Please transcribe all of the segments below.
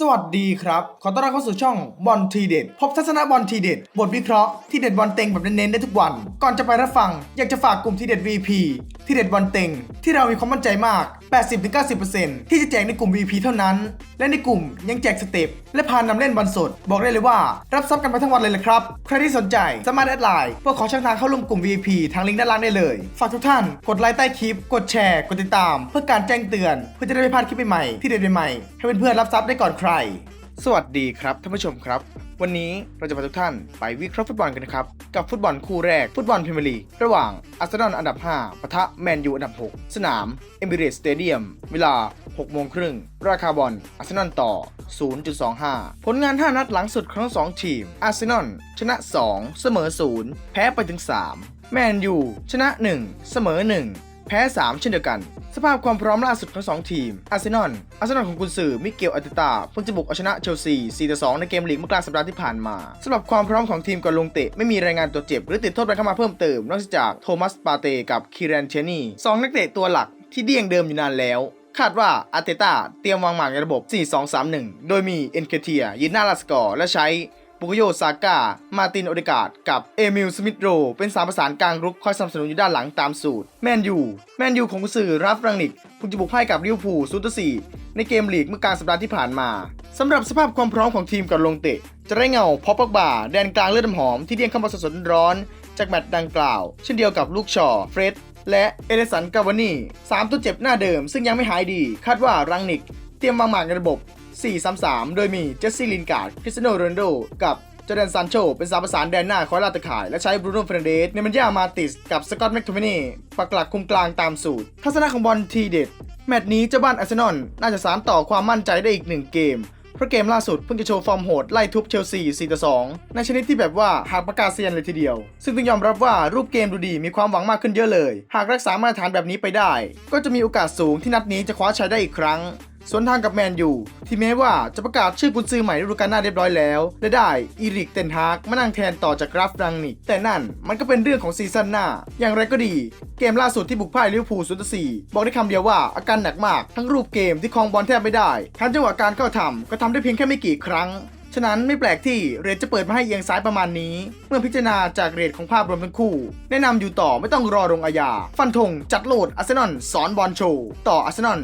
สวัสดีครับ ขอต้อนรับเข้าสู่ช่องบอลทีเด็ด พบทัศนะบอลทีเด็ด บทวิเคราะห์ที่เด็ดบอลเต็งแบบเน้นๆได้ทุกวัน ก่อนจะไปรับฟัง อยากจะฝากกลุ่มทีเด็ด VP ที่เด็ดบอลเต็งที่เรามีความมั่นใจมาก80-90%ที่จะแจกในกลุ่ม VP เท่านั้น และในกลุ่มยังแจกสเต็ปและพานนำเล่นบอลสด บอกได้เลยว่า รับทรัพย์กันไปทั้งวันเลยละครับ ใครที่สนใจสามารถแอดไลน์เพื่อขอช่องทางเข้าร่วมกลุ่ม VIP ทางลิงก์ด้านล่างได้เลย ฝากทุกท่านกดไลค์ใต้คลิป กดแชร์ กดติดตาม เพื่อการแจ้งเตือน เพื่อจะได้ไม่พลาดคลิปใหม่ๆที่เด็ดใหม่ให้เพื่อนๆรับทรัพย์ได้ก่อนใคร สวัสดีครับท่านผู้ชมครับ วันนี้เราจะพาทุกท่านไปวิเคราะห์ฟุตบอลกันนะครับ กับฟุตบอลคู่แรกฟุตบอลพรีเมียร์ลีกระหว่างอาร์เซนอลอันดับ 5ปะทะแมนยูอันดับ 6 สนามเอมิเรตสเตเดียมเวลา6โมงครึ่งราคาบอลอาร์เซนอลต่อ 0.25 ผลงาน 5 นัดหลังสุดของทั้งสองทีมอาร์เซนอลชนะ 2 เสมอ 0 แพ้ไปถึง 3 แมนยูชนะ 1 เสมอ 1 แพ้ 3 เช่นเดียวกัน สภาพความพร้อมล่าสุดของสองทีม อาร์เซนอล อาร์เซนอลของกุนซือมิเกลอาร์เตตาเพิ่งจะบุกเอาชนะเชลซี 4-2 ในเกมลีกเมื่อกลางสัปดาห์ที่ผ่านมาสำหรับความพร้อมของทีมก่อนลงเตะ ไม่มีรายงานตัวเจ็บ หรือติดโทษแบเข้ามาเพิ่มเติม นอกจากโทมัสปาเตกับคีแรนเชนี่สองนักเตะตัวหลักที่เดี่ยงเดิมอยู่นานแล้วคาดว่าอาร์เตต้าเตรียมวางหมากในระบบ 4-2-3-1 โดยมีเอ็นเคเทียยืนหน้าลาสกอร์และใช้ บุกโยซาก้า มาตินโอเดกาดกับเอมิลสมิธโร เป็นสามประสานกลางรุกคอยสนับสนุนอยู่ด้านหลังตามสูตร แมนยู แมนยูของกุนซือราฟรังนิกเพุ่งจะบุกพ่ายกับลิเวอร์พูลซูตอร์ซีในเกมลีกเมื่อกลางสัปดาห์ที่ผ่านมาสำหรับสภาพความพร้อมของทีมก่อนลงเตะ จะได้เงาพอปอกบาแดนกลางเลือดน้ำหอมที่เดียงเข้ามาสดร้อนจากแมตช์ดังกล่าว เช่นเดียวกับลูกชอเฟรดและเอเดสันกาวานี่สามตัวเจ็บหน้าเดิม ซึ่งยังไม่หายดี คาดว่ารังนิก เตรียมวางหมากในระบบ 4-3-3 โดยมีเจสซี่ลินการ์ดคริสเตียโนโรนโดกับจอแดนซานโชเป็นสามประสานแดนหน้าคอยลาตะข่าย และใช้บรูโน่เฟรนเดสเนมันยามาติส กับสกอตต์แมคโทมินีปักหลักคุมกลางตามสูตร ทัศนะของบอลทีเด็ด แมตช์นี้เจ้าบ้านอาร์เซนอลน่าจะสานต่อความมั่นใจได้อีกหนึ่งเกม เพราะเกมล่าสุดเพิ่งจะโชว์ฟอร์มโหดไล่ทุบเชลซี 4-2 ในชนิดที่แบบว่าหากประกาศเซียนเลยทีเดียว ซึ่งต้องยอมรับว่ารูปเกมดูดีมีความหวังมากขึ้นเยอะเลย หากรักษามาตรฐานแบบนี้ไปได้ ก็จะมีโอกาสสูงที่นัดนี้จะคว้าชัยได้อีกครั้ง สวนทางกับแมนยูที่แม้ว่าจะประกาศชื่อกุนซือใหม่ฤดูกาลหน้าเรียบร้อยแล้วและได้อีริกเตนฮากมานั่งแทนต่อจากกราฟดังนิกแต่นั่นมันก็เป็นเรื่องของซีซั่นหน้า อย่างไรก็ดี เกมล่าสุดที่บุกพ่ายลิเวอร์พูลศูนย์สี่บอกได้คำเดียวว่าอาการหนักมากทั้งรูปเกมที่คลองบอลแทบไม่ได้ทั้งจังหวะการเข้าทำก็ทำได้เพียงแค่ไม่กี่ครั้ง ฉะนั้นไม่แปลกที่เรทจะเปิดมาให้เอียงซ้ายประมาณนี้ เมื่อพิจารณาจากเรทของภาพรวมทั้งคู่ แนะนำอยู่ต่อไม่ต้องรอลงอาญา ฟันธงจัดโหลดอาร์เซนอลสอนบอลโชว์ต่ออาร์เซนอล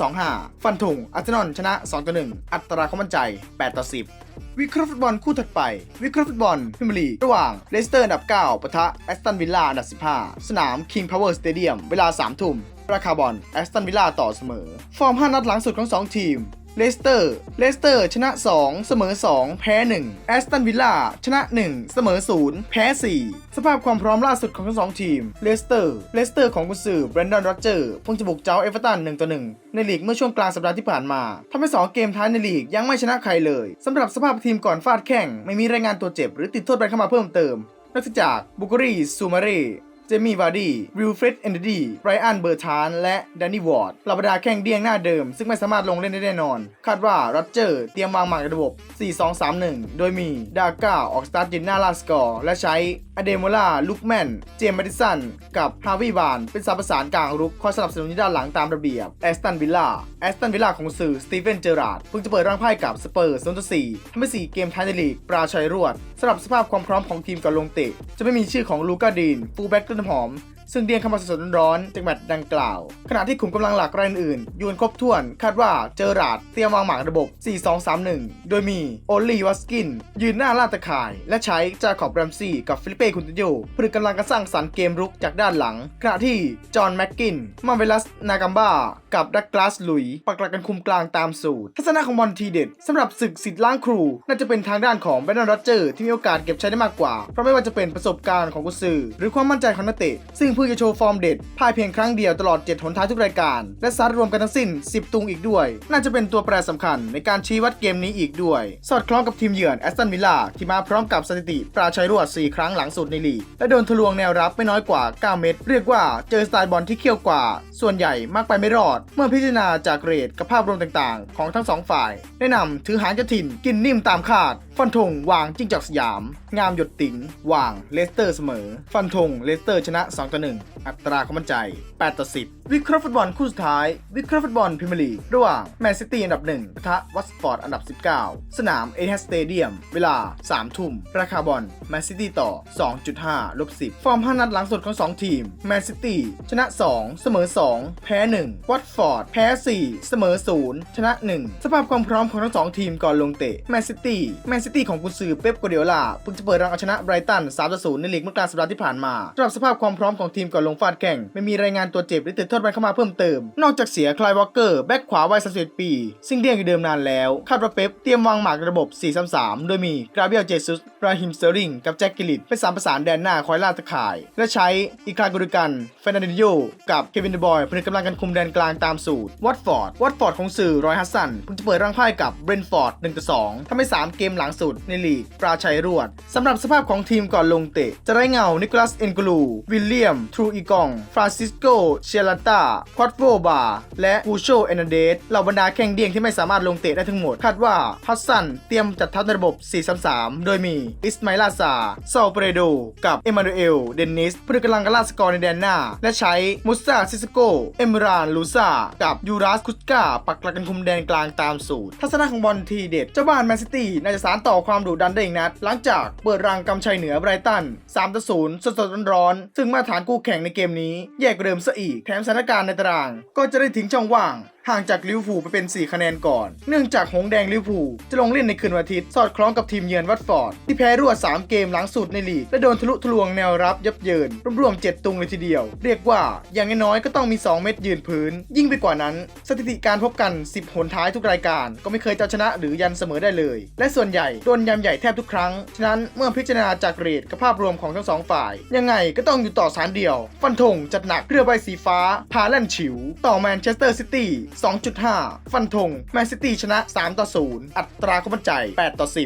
0.25 ฟันธงอาร์เซนอลชนะ2ต่อ1อัตราความมั่นใจ8ต่อ10วิเคราะห์ฟุตบอลคู่ถัดไป วิเคราะห์ฟุตบอลพรีเมียร์ลีระหว่างเลสเตอร์อันดับ 9ปะทะแอสตันวิลล่าอันดับ 15 สนาม King Power Stadium เวลา 3 ทุ่ม ราคาบอลแอสตันวิลล่าต่อเสมอ ฟอร์ม 5 นัดหลังสุดของ 2 ทีม เลสเตอร์ เลสเตอร์ชนะ 2 เสมอ 2 แพ้ 1 แอสตันวิลล่าชนะ 1 เสมอ 0 แพ้ 4 สภาพความพร้อมล่าสุดของทั้งสองทีม เลสเตอร์ เลสเตอร์ของกุนซือแบรนดอนโรเจอร์เพิ่งจะบุกเจ้าเอเวอร์ตัน1ต่อ1ในลีกเมื่อช่วงกลางสัปดาห์ที่ผ่านมาทำให้ 2 เกมท้ายในลีกยังไม่ชนะใครเลยสำหรับสภาพทีมก่อนฟาดแข่งไม่มีรายงานตัวเจ็บ หรือติดโทษแบนเข้ามาเพิ่มเติมนอกจากบุกรี ซูมาเร เจมี่วาร์ดี้วิลเฟรดเอนเดดี้ไรอันเบอร์ทานและแดนนี่วอร์ดเหล่าบรรดาแข่งเดียงหน้าเดิม ซึ่งไม่สามารถลงเล่นได้แน่นอน คาดว่าโรเจอร์เตรียมวางหมากในระบบ 4-2-3-1 โดยมีดาก้าออกสตาร์ทยืนหน้าลาสกอร์ และใช้อเดโมล่าลุกแมนเจมส์แมดิสันกับฮาวิบานเป็นสามประสานกลางรุกคอยสนับสนุนที่ด้านหลังตามระเบียบแอสตันวิลล่าแอสตันวิลล่าของสื่อสตีเฟนเจอราร์ดเพิ่งจะเปิดร่างไพ่กับสเปอร์ซนต์สี่ทำให้สี่เกมท้ายในลีกปราชัยรวดสำหรับสภาพความพร้อมของทีมก่อนลงเตะจะไม่มีชื่อของลูก้าดีนฟูลแบ็กต้นหอม ซึ่งเดียงเข้ามาสดๆร้อนๆจากแมตช์ดังกล่าว ขณะที่ขุมกำลังหลักรายอื่นๆยูนครบถ้วน คาดว่าเจอราดเตรียมวางหมากระบบ 4-2-3-1 โดยมีโอลลีวัสกิน ยืนหน้าลาดตะข่าย และใช้จาขอบแรมซี่กับฟิลิเป้คุนติโยผลึกกำลังกันสร้างสรรค์เกมรุกจากด้านหลัง ขณะที่จอห์นแม็กกิน มาเวลัส นากัมบากับดักกลาสลุย ปักหลักกันคุมกลางตามสูตร ทัศนะของบอลทีเด็ดสำหรับศึกสิทธิ์ล้างครู น่าจะเป็นทางด้านของแบรนดอนโรเจอร์ที่มีโอกาสเก็บใช้ได้มากกว่า เพราะไม่ว่าจะเป็นประสบการณ์ของกุซือ หรือความมั่นใจของนักเตะซึ่งเพิ่งจะโชว์ฟอร์มเด็ดพ่ายเพียงครั้งเดียวตลอด 7 หนท้ายทุกรายการ และซัดรวมกันทั้งสิ้น 10 ตุงอีกด้วย น่าจะเป็นตัวแปรสำคัญในการชี้วัดเกมนี้อีกด้วย สอดคล้องกับทีมเยือนแอสตันวิลล่าที่มาพร้อมกับสถิติปราชัยรวด 4 ครั้งหลังสุดในลีกและโดนทะลวงแนวรับไม่น้อยกว่า 9 เมตร เรียกว่าเจอสไตล์บอลที่เขี้ยวกว่า ส่วนใหญ่มากไปไม่รอด เมื่อพิจารณาจากเรทกับภาพรวมต่างๆ ของทั้งสองฝ่าย แนะนำถือหางเจะถิ่นกินนิ่มตามคาด ฟันธงวางจิ้งจอกสยาม งามหยดติ๋งวางเลสเตอร์เสมอ ฟันธงเลสเตอร์ชนะ2ต่อ1อัตราความมั่นใจ8ต่อ10 วิเคราะห์ฟุตบอลคู่สุดท้าย วิเคราะห์ฟุตบอลพรีเมียร์ลีกระหว่างแมนซิตี้อันดับ1ปะทะวัตสปอร์ตอันดับ 19 สนามเอเ d สเตเดียมเวลา 3 ทุ่ม ราคาบอลแมนซิตี้ต่อ 2.5ลบ10 ฟอร์ม 5 นัดหลังสุดของ 2 ทีมแมนซิตี้ชนะ 2 เสมอ 2 แพ้ 1 วัตฟอร์ดแพ้ 4 เสมอ 0 ชนะ 1 สภาพความพร้อมของทั้ง2ทีมก่อนลงเตะแมนซิตี้แมนซิตี้ของกุนซือเป๊ปกัวเดียล่าเพิ่งจะเปิดรังเอาชนะไบรตัน3ต่อ0ในลีกเมื่อกลางสัปดาห์ที่ผ่านมาสำหรับสภาพความพร้อมของทีมก่อนลงฟาดแข่ง ไม่มีรายงานตัวเจ็บหรือติดโทษแบนเข้ามาเพิ่มเติม นอกจากเสียคลายวอลเกอร์แบ็กขวาวัย31ปี ซึ่งเดี่ยงอยู่เดิมนานแล้ว คาดว่าเป๊ปเตรียมวางหมากระบบ 4-3-3 โดยมีกราเบียลเจซุสราฮิมเซอริงกับแจ็คกิลิตเป็นสามประสานแดนหน้าคอยล่าตะข่าย และใช้อีคลากุริกันเฟรนันดิโยกับเควินเดบอยผนึกกำลังกันคุมแดนกลางตามสูตรวัตฟอร์ดวัตฟอร์ดของสื่อรอยฮัสซันเพิ่งจะเปิดร่างพ่ายกับเบรนฟอร์ด1-2ทำให้3เกมหลังสุดในลีก ปราชัยรวดสำหรับสภาพของทีมก่อนลงเตะ จะไร้เงา นิโคลัส เอนกลู วิลเลียม ทรูอีกอง ฟรานซิสโก เชลาตาควอตโฟบา และกูโชเอนาเดสเหล่าบรรดาแข่งเดียงที่ไม่สามารถลงเตะได้ทั้งหมด คาดว่าฮัสซันเตรียมจัดทัพในระบบ 4-3-3 โดยมีอิสมาลาซาซาเปเรโด กับเอมานูเอล เดนนิสผู้กำลังกระลาสกอร์ในแดนหน้า และใช้มุสซาซิสโก เอมรานลูซากับยูรัสคุสกาปักหลักกันคุมแดนกลางตามสูตร ทัศนะของบอลทีเด็ดเจ้าบ้านแมนซิตี้น่าจะสารต่อความดุดันได้อีกนัด หลังจากเปิดรังกำชัยเหนือไบรตัน3ต่อ0สดๆร้อนๆซึ่งมาตรฐานคู่แข่งในเกมนี้ แย่กว่าเดิมซะอีก แถมสถานการณ์ในตาราง ก็จะได้ทิ้งช่องว่าง ห่างจากลิเวอร์พูลไปเป็น 4 คะแนนก่อน เนื่องจากหงแดงลิเวอร์พูลจะลงเล่นในคืนวันอาทิตย์ สอดคล้องกับทีมเยือนวัตฟอร์ด ที่แพ้รวด 3 เกมหลังสุดในลีก และโดนทะลุทะลวงแนวรับยับเยิน รวมๆ 7 ตุงเลยทีเดียว เรียกว่าอย่างน้อยก็ต้องมี 2 เม็ดยืนพื้น ยิ่งไปกว่านั้น สถิติการพบกัน 10 หนท้ายทุกรายการ ก็ไม่เคยจะชนะหรือยันเสมอได้เลย และส่วนใหญ่โดนยำใหญ่แทบทุกครั้ง ฉะนั้นเมื่อพิจารณาจากเรทกับภาพรวมของทั้งสองฝ่าย ยังไงก็ต้องอยู่ต่อสารเดียว ฟันธงจัดหนักเรือใบสีฟ้าพาแล่นฉิว ต่อแมนเชสเตอร์ซิตี้2.5 ฟันธงแมนซิตี้ชนะ 3 ต่อ 0 อัตราความมั่นใจ 8 ต่อ 10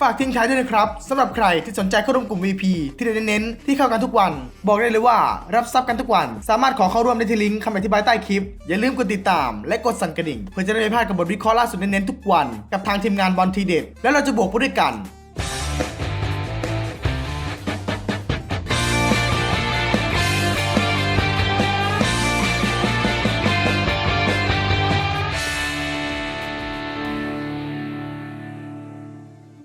ฝากทิ้งท้ายด้วยนะครับสำหรับใครที่สนใจเข้าร่วมกลุ่ม VP ที่เน้นที่เข้ากันทุกวัน บอกได้เลยว่ารับทรัพย์กันทุกวัน สามารถขอเข้าร่วมได้ที่ลิงก์คำอธิบายใต้คลิป อย่าลืมกดติดตามและกดสั่นกระดิ่ง เพื่อจะได้ไม่พลาดกับบทวิเคราะห์ล่าสุดเน้นๆทุกวัน กับทางทีมงานบอลทีเด็ดแล้วเราจะบวกไปด้วยกัน